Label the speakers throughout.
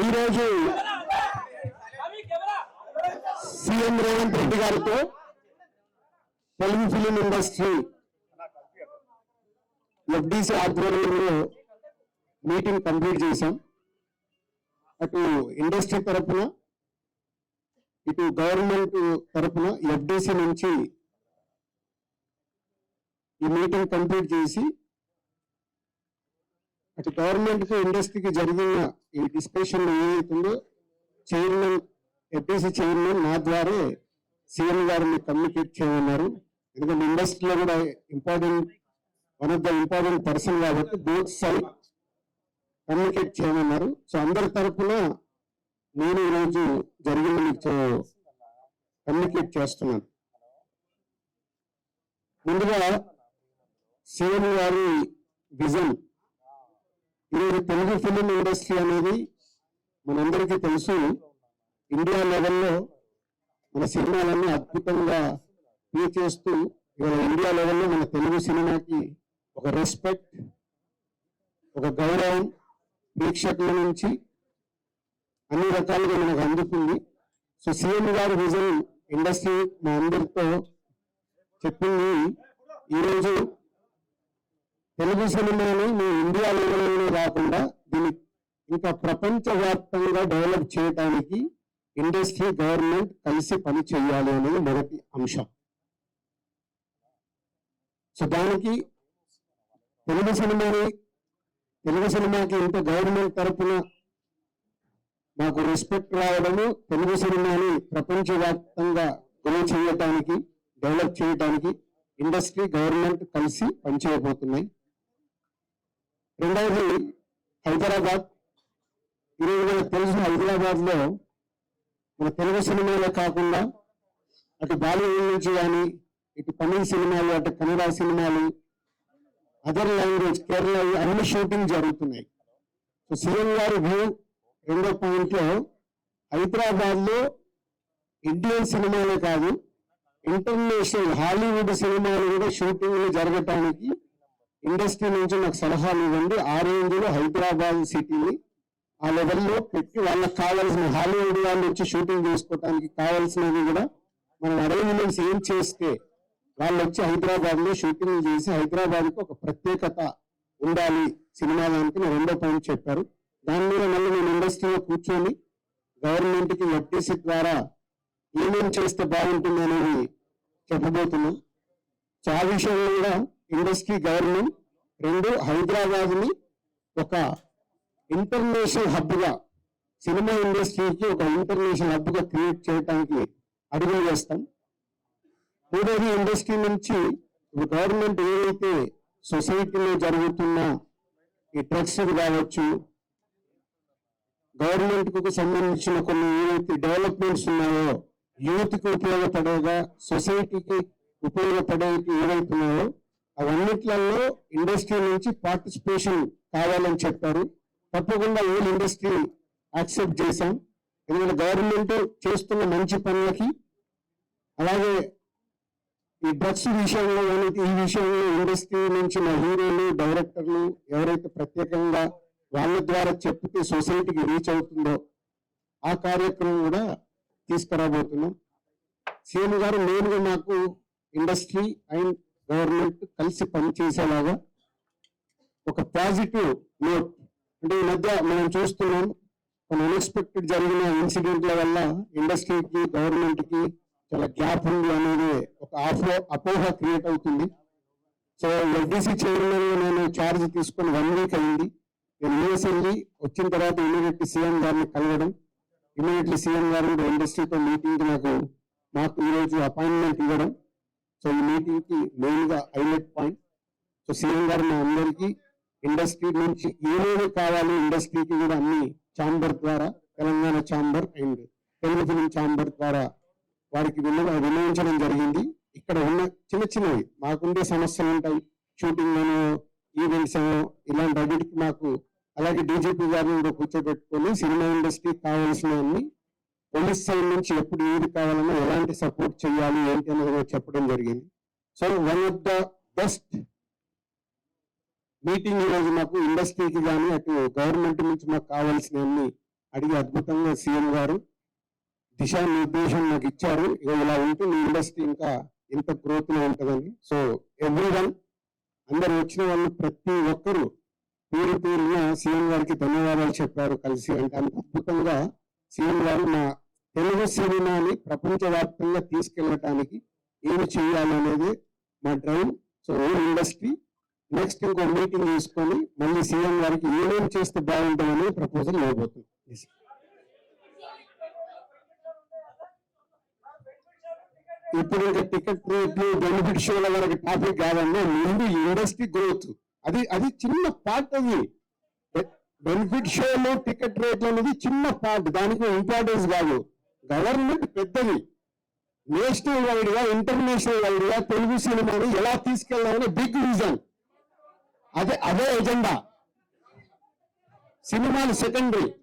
Speaker 1: ఈరోజు సీఎం రేవంత్ రెడ్డి గారితో Telugu film industry FDC ఆధ్వర్యంలో మీటింగ్ కంప్లీట్ చేశాం. అటు ఇండస్ట్రీ తరపున ఇటు గవర్నమెంట్ తరపున ఎఫ్డిసి నుంచి ఈ మీటింగ్ కంప్లీట్ చేసి అటు గవర్నమెంట్కి ఇండస్ట్రీకి జరిగిన ఈ డిస్కషన్ ఏమవుతుందో చైర్మన్ ఎఫ్డిసి చైర్మన్ నా ద్వారా సీఎం గారిని కమ్యూనికేట్ చేయమన్నారు. ఎందుకంటే ఇండస్ట్రీలో కూడా important one of the important person కాబట్టి బోత్ సైడ్ కమ్యూనికేట్ చేయమన్నారు. సో అందరి తరఫున నేను ఈరోజు జరిగిన మీకు కమ్యూనికేట్ చేస్తున్నాను. ముందుగా సీఎం గారి విజన్ ఈరోజు తెలుగు ఫిలిం ఇండస్ట్రీ అనేది మనందరికీ తెలుసు. ఇండియా లెవెల్లో మన సినిమాలన్నీ అద్భుతంగా ప్లే చేస్తూ ఇవాళ ఇండియా లెవెల్లో మన తెలుగు సినిమాకి ఒక రెస్పెక్ట్ ఒక గౌరవం ప్రేక్షకుల నుంచి అన్ని రకాలుగా మనకు అందుతుంది. సో సీఎం గారి విజన్ ఇండస్ట్రీ మా అందరితో చెప్పింది ఈరోజు తెలుగు సినిమాని మీ ఇండియా లెవెల్లోనే కాకుండా దీన్ని ఇంకా ప్రపంచవ్యాప్తంగా డెవలప్ చేయడానికి ఇండస్ట్రీ గవర్నమెంట్ కలిసి పని చేయాలి అనేది మొదటి అంశం. సో దానికి తెలుగు సినిమాని తెలుగు సినిమాకి ఇంత గవర్నమెంట్ తరఫున మాకు రెస్పెక్ట్ రావడము తెలుగు సినిమాని ప్రపంచవ్యాప్తంగా గ్రో చేయటానికి డెవలప్ చేయడానికి ఇండస్ట్రీ గవర్నమెంట్ కలిసి పనిచేయబోతున్నాయి. రెండవది హైదరాబాద్. ఈరోజు మనకు తెలిసిన హైదరాబాద్లో మన తెలుగు సినిమాలే కాకుండా అటు బాలీవుడ్ నుంచి కానీ ఇటు తమిళ సినిమాలు అటు కన్నడ సినిమాలు అదర్ లాంగ్వేజ్ కేరళ అన్ని షూటింగ్ జరుగుతున్నాయి. సో సీఎం గారి వ్యూ రెండో పాయింట్లో హైదరాబాద్లో ఇండియన్ సినిమాలే కాదు ఇంటర్నేషనల్ హాలీవుడ్ సినిమాలు కూడా షూటింగ్లు జరగటానికి ఇండస్ట్రీ నుంచి నాకు సలహాలు ఇవ్వండి. ఆ రేంజ్లో హైదరాబాద్ సిటీని ఆ లెవెల్లో పెట్టి వాళ్ళకి కావాల్సిన హాలీవుడ్ వాళ్ళు వచ్చి షూటింగ్ చేసుకోవడానికి కావాల్సినవి కూడా మనం అరేంజ్మెంట్స్ ఏం చేస్తే వాళ్ళు వచ్చి హైదరాబాద్లో షూటింగ్ చేసి హైదరాబాద్కు ఒక ప్రత్యేకత ఉండాలి సినిమా దానికి నేను రెండో పాయింట్ చెప్పారు. దాని మీద మళ్ళీ నేను ఇండస్ట్రీలో కూర్చొని గవర్నమెంట్కి ఎఫ్టీసీ ద్వారా ఏమేం చేస్తే బాగుంటుంది అనేది చెప్పబోతున్నాం సో ఆ విషయంలో కూడా ఇండస్ట్రీ గవర్నమెంట్ రెండు హైదరాబాద్ని ఒక ఇంటర్నేషనల్ హబ్గా సినిమా ఇండస్ట్రీకి ఒక ఇంటర్నేషనల్ హబ్గా క్రియేట్ చేయడానికి అడుగులు వేస్తాం. మూడోది ఇండస్ట్రీ నుంచి గవర్నమెంట్ ఏదైతే సొసైటీలో జరుగుతున్న ఈ డ్రగ్స్ కావచ్చు గవర్నమెంట్కు సంబంధించిన కొన్ని ఏవైతే డెవలప్మెంట్స్ ఉన్నాయో యూత్కి ఉపయోగపడేగా సొసైటీకి ఉపయోగపడేవి ఏవైతున్నాయో అవన్నిట్లలో ఇండస్ట్రీ నుంచి పార్టిసిపేషన్ కావాలని చెప్పారు. తప్పకుండా ఓల్ ఇండస్ట్రీ యాక్సెప్ట్ చేశాం. ఎందుకంటే గవర్నమెంట్ చేస్తున్న మంచి పనులకి అలాగే ఈ డ్రగ్స్ విషయంలో కానీ ఈ విషయంలో ఇండస్ట్రీ నుంచి మా హీరోలు డైరెక్టర్లు ఎవరైతే ప్రత్యేకంగా వాళ్ళ ద్వారా చెప్తే సొసైటీకి రీచ్ అవుతుందో ఆ కార్యక్రమం కూడా తీసుకురాబోతున్నాం. సీఎం గారు మెయిన్గా మాకు ఇండస్ట్రీ అండ్ గవర్నమెంట్ కలిసి పనిచేసేలాగా ఒక పాజిటివ్ నోట్ అంటే ఈ మధ్య మనం చూస్తున్నాం కొన్ని అన్ఎక్స్పెక్టెడ్ జరిగిన ఇన్సిడెంట్ల వల్ల ఇండస్ట్రీకి గవర్నమెంట్కి చాలా గ్యాప్ ఉంది అనేది ఒక ఆఫో అపోహ క్రియేట్ అవుతుంది. సో ఎఫ్డిసి చైర్మన్ నేను ఛార్జ్ తీసుకుని వన్ వీక్ అయింది. నేను యూఎస్ వెళ్ళి వచ్చిన తర్వాత ఇమీడియట్లీ సీఎం గారిని కలవడం ఇమీడియట్లీ సీఎం గారు ఇండస్ట్రీతో మీటింగ్ నాకు మాకు ఈరోజు అపాయింట్మెంట్ ఇవ్వడం. సో ఈ మీటింగ్కి మెయిన్గా హైలైట్ పాయింట్. సో సీఎం గారు మా అందరికీ ఇండస్ట్రీ నుంచి ఏమేమి కావాలి ఇండస్ట్రీకి కూడా అన్ని ఛాంబర్ ద్వారా Telangana chamber and Telugu film chamber ద్వారా వారికి వినియోగించడం జరిగింది. ఇక్కడ ఉన్న చిన్న చిన్నవి మాకుండే సమస్యలు ఉంటాయి. షూటింగ్ అని ఈవెంట్స్ ఏమో ఇలాంటి అన్నిటికి మాకు అలాగే డీజీపీ గారిని కూడా కూర్చోబెట్టుకొని సినిమా ఇండస్ట్రీకి కావాల్సినవన్నీ పోలీస్ సైడ్ నుంచి ఎప్పుడు ఏది కావాలన్నా ఎలాంటి సపోర్ట్ చేయాలి ఏంటి అనేది చెప్పడం జరిగింది. So one of the best meeting ఈరోజు మాకు ఇండస్ట్రీకి కానీ అటు గవర్నమెంట్ నుంచి మాకు కావాల్సినవన్నీ అడిగి అద్భుతంగా సీఎం గారు దిశానిర్దేశం నాకు ఇచ్చారు. ఇక ఇలా ఉంటే మీ ఇండస్ట్రీ ఇంకా ఎంత గ్రోత్లో ఉంటుందని. సో ఎవ్రీ వన్ అందరు వచ్చిన వాళ్ళు ప్రతి ఒక్కరు పేరు పేరున సీఎం గారికి ధన్యవాదాలు చెప్పారు కలిసి. అంటే అంత అద్భుతంగా సీఎం గారు మా తెలుగు సినిమాని ప్రపంచవ్యాప్తంగా తీసుకెళ్ళటానికి ఏమి చేయాలనేది మా drive so own industry. Next ఇంకో మీటింగ్ తీసుకొని మళ్ళీ సీఎం గారికి ఏమేమి చేస్తే బాగుంటుందని ప్రపోజల్ ఇవ్వబోతుంది ఇప్పుడు ఇంకా టికెట్ రేట్లు బెనిఫిట్ షోల వరకు టాపిక్ కాదన్నా ముందు ఇండస్ట్రీ గ్రోత్. అది అది చిన్న పార్ట్ అది. బెనిఫిట్ షోలో టికెట్ రేట్లు అనేది చిన్న పార్ట్. దానికి ఇంపార్టెన్స్ కాదు. గవర్నమెంట్ పెద్దది. నేషనల్ వైడ్గా ఇంటర్నేషనల్ వైడ్గా తెలుగు సినిమాని ఎలా తీసుకెళ్దామని బిగ్ రీజన్ అదే అదే ఎజెండా. సినిమాలు సెకండరీ.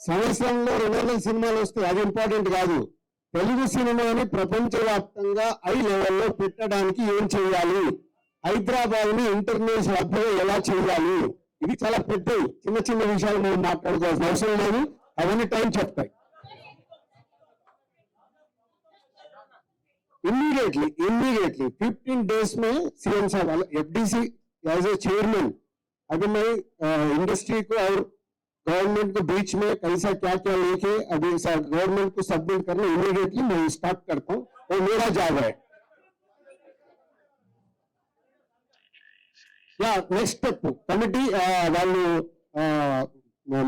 Speaker 1: సంవత్సరంలో రెండు వందల సినిమాలు వస్తాయి. అది ఇంపార్టెంట్ కాదు. తెలుగు సినిమాని ప్రపంచవ్యాప్తంగా ఐ లెవెల్లో పెట్టడానికి ఏం చేయాలి? హైదరాబాద్ని ఇంటర్నేషనల్ హబ్ ఎలా చేయాలి? ఇది చాలా పెద్దవి చిన్న చిన్న విషయాలు మేము మాట్లాడుకోవాల్సిన అవసరం లేదు. అవన్నీ టైం చెప్తాయి. इमीडिएटली इमीडिएटली फिफ्टीन डेज में सीएम साहब एफडीसी एज ए चेयरमैन अभी मैं इंडस्ट्री को और गवर्नमेंट को बीच में कैसा क्या क्या लेके अभी गवर्नमेंट को सबमिट करना इमीडिएटली मैं स्टार्ट करता हूँ वो मेरा जॉब है యా నెక్స్ట్ స్టెప్ కమిటీ వాళ్ళు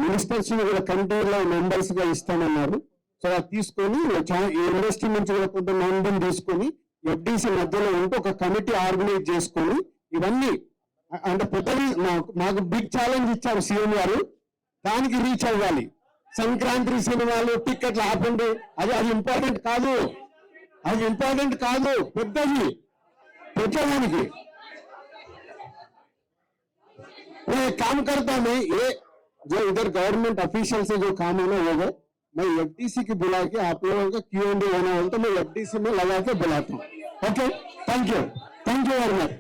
Speaker 1: మినిస్టర్స్ కూడా కమిటీలో మెంబర్స్ గా ఇస్తామన్నారు సో అది తీసుకొని చా- ఈ ఇండస్ట్రీ నుంచి కూడా కొంత మందిని తీసుకొని ఎఫ్డిసి మధ్యలో ఉంటూ ఒక కమిటీ ఆర్గనైజ్ చేసుకొని ఇవన్నీ అ- అంటే పెద్దది మాకు మాకు బిగ్ ఛాలెంజ్ ఇచ్చారు సీఎం గారు దానికి రీచ్ అవ్వాలి సంక్రాంతి సినిమాలు టికెట్లు ఆపండి అది అది ఇంపార్టెంట్ కాదు అది ఇంపార్టెంట్ కాదు పెద్దది పెట్టడానికి मैं एक काम करता हूं मैं ये जो इधर गवर्नमेंट ऑफिशियल से जो काम है ना वो है मैं एफडीसी की बुला के आप लोगों का क्यू एंड होना हो तो मैं एफडीसी में लगा के बुलाता हूँ। Okay thank you thank you very much